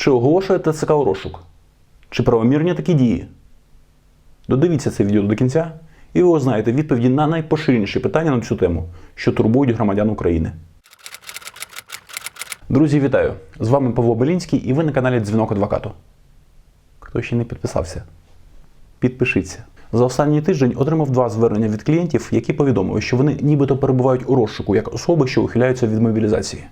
Чи оголошує ТЦК у розшук? Чи правомірні такі дії? Додивіться це відео до кінця, і ви узнаєте відповіді на найпоширеніші питання на цю тему, що турбують громадян України. Друзі, вітаю! З вами Павло Белінський і ви на каналі Дзвінок Адвокату. Хто ще не підписався? Підпишіться. За останній тиждень отримав два звернення від клієнтів, які повідомили, що вони нібито перебувають у розшуку як особи, що ухиляються від мобілізації.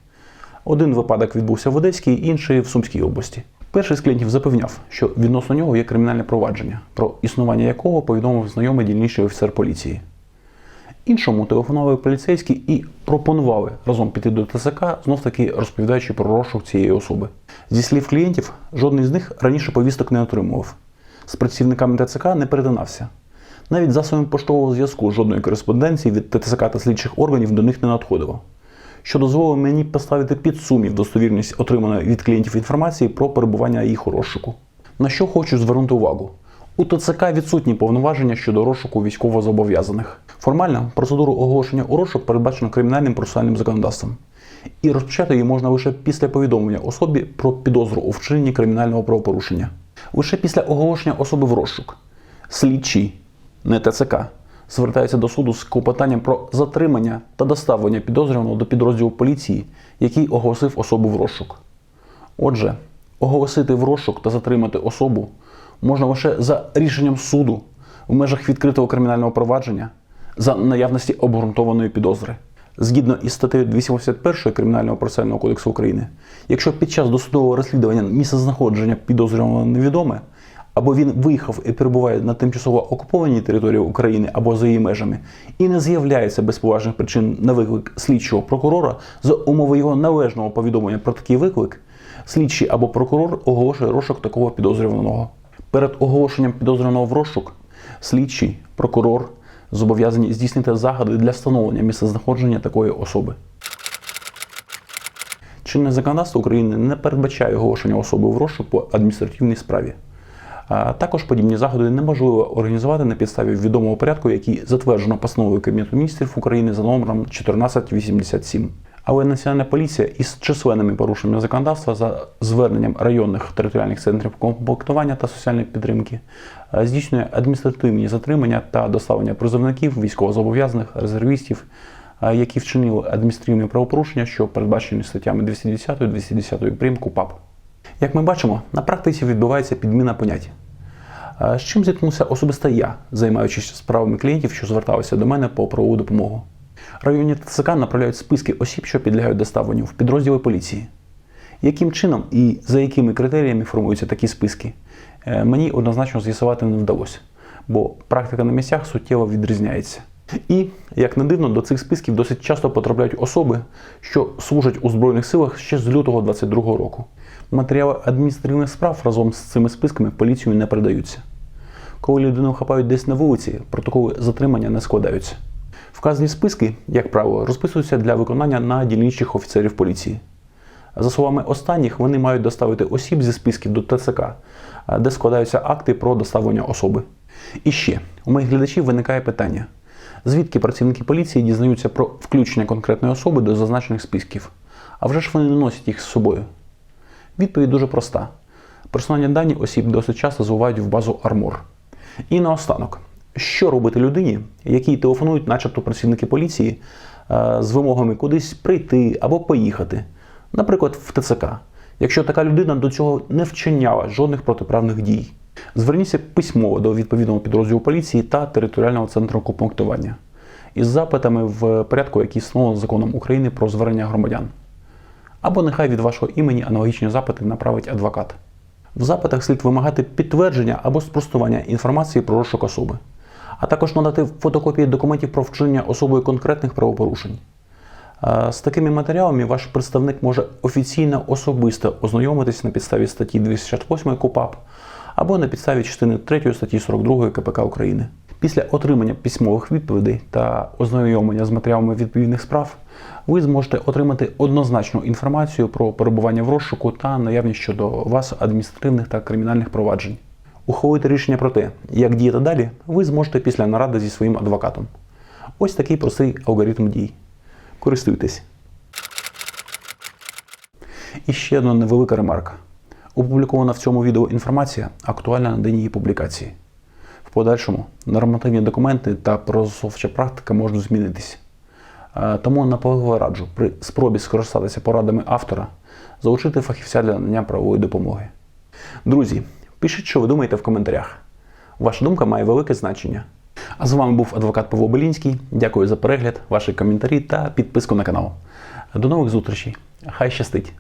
Один випадок відбувся в Одеській, інший в Сумській області. Перший з клієнтів запевняв, що відносно нього є кримінальне провадження, про існування якого повідомив знайомий дільничий офіцер поліції. Іншому телефонували поліцейські і пропонували разом піти до ТСК, знов таки розповідаючи про розшук цієї особи. Зі слів клієнтів, жодний з них раніше повісток не отримував. З працівниками ТЦК не перетинався. Навіть засобами поштового зв'язку жодної кореспонденції від ТЦК та слідчих органів до них не надходило. Що дозволило мені поставити під сумнів достовірність отриманої від клієнтів інформації про перебування їх у розшуку. На що хочу звернути увагу? У ТЦК відсутні повноваження щодо розшуку військовозобов'язаних. Формально процедуру оголошення у розшук передбачено кримінальним процесуальним законодавством. І розпочати її можна лише після повідомлення особі про підозру у вчиненні кримінального правопорушення. Лише після оголошення особи в розшук. Слідчий, не ТЦК, звертається до суду з клопотанням про затримання та доставлення підозрюваного до підрозділу поліції, який оголосив особу в розшук. Отже, оголосити в розшук та затримати особу можна лише за рішенням суду в межах відкритого кримінального провадження за наявності обґрунтованої підозри. Згідно із статтею 281 Кримінального процесуального кодексу України, якщо під час досудового розслідування місцезнаходження підозрюваного невідоме, або він виїхав і перебуває на тимчасово окупованій території України або за її межами, і не з'являється без поважних причин на виклик слідчого прокурора за умови його належного повідомлення про такий виклик, слідчий або прокурор оголошує розшук такого підозрюваного. Перед оголошенням підозрюваного в розшук слідчий, прокурор зобов'язані здійснити заходи для встановлення місцезнаходження такої особи. Чинне законодавство України не передбачає оголошення особи в розшук по адміністративній справі. Також подібні заходи неможливо організувати на підставі відомого порядку, який затверджено постановою Кабінету міністрів України за номером 1487. Але Національна поліція із численними порушеннями законодавства за зверненням районних територіальних центрів комплектування та соціальної підтримки здійснює адміністративні затримання та доставлення призовників, військовозобов'язаних, резервістів, які вчинили адміністративні правопорушення, що передбачені статтями 210 210 прим. КУПАП. Як ми бачимо, на практиці відбувається підміна понять. З чим зіткнувся особисто я, займаючись справами клієнтів, що зверталися до мене по правову допомогу. Районні ТЦК направляють списки осіб, що підлягають доставленню в підрозділи поліції. Яким чином і за якими критеріями формуються такі списки, е, мені однозначно з'ясувати не вдалося, бо практика на місцях суттєво відрізняється. І, як не дивно, до цих списків досить часто потрапляють особи, що служать у Збройних силах ще з лютого 22-го року. Матеріали адміністративних справ разом з цими списками поліцію не передаються. Коли людину хапають десь на вулиці, протоколи затримання не складаються. Вказані списки, як правило, розписуються для виконання на дільничих офіцерів поліції. За словами останніх, вони мають доставити осіб зі списків до ТЦК, де складаються акти про доставлення особи. І ще у моїх глядачів виникає питання: звідки працівники поліції дізнаються про включення конкретної особи до зазначених списків? А вже ж вони не носять їх з собою. Відповідь дуже проста: персональні дані осіб досить часто зливають в базу Армор. І наостанок, що робити людині, якій телефонують, начебто працівники поліції, е, з вимогами кудись прийти або поїхати, наприклад, в ТЦК, якщо така людина до цього не вчиняла жодних протиправних дій. Зверніться письмово до відповідного підрозділу поліції та територіального центру комплектування із запитами в порядку, який встановлено законом України про звернення громадян. Або нехай від вашого імені аналогічні запити направить адвокат. В запитах слід вимагати підтвердження або спростування інформації про розшук особи, а також надати фотокопії документів про вчинення особою конкретних правопорушень. Е, З такими матеріалами ваш представник може офіційно особисто ознайомитись на підставі статті 268 КУПАП або на підставі частини 3 статті 42 КПК України. Після отримання письмових відповідей та ознайомлення з матеріалами відповідних справ ви зможете отримати однозначну інформацію про перебування в розшуку та наявність щодо вас адміністративних та кримінальних проваджень. Ухвалити рішення про те, як діяти далі, ви зможете після наради зі своїм адвокатом. Ось такий простий алгоритм дій. Користуйтесь. І ще одна невелика ремарка. Опублікована в цьому відео інформація актуальна на день її публікації. Подальшому нормативні документи та прозовча практика можуть змінитися. Е, Тому наполегливо раджу при спробі скористатися порадами автора залучити фахівця для надання правової допомоги. Друзі, пишіть, що ви думаєте в коментарях. Ваша думка має велике значення. А з вами був адвокат Павло Белінський. Дякую за перегляд, ваші коментарі та підписку на канал. До нових зустрічей. Хай щастить!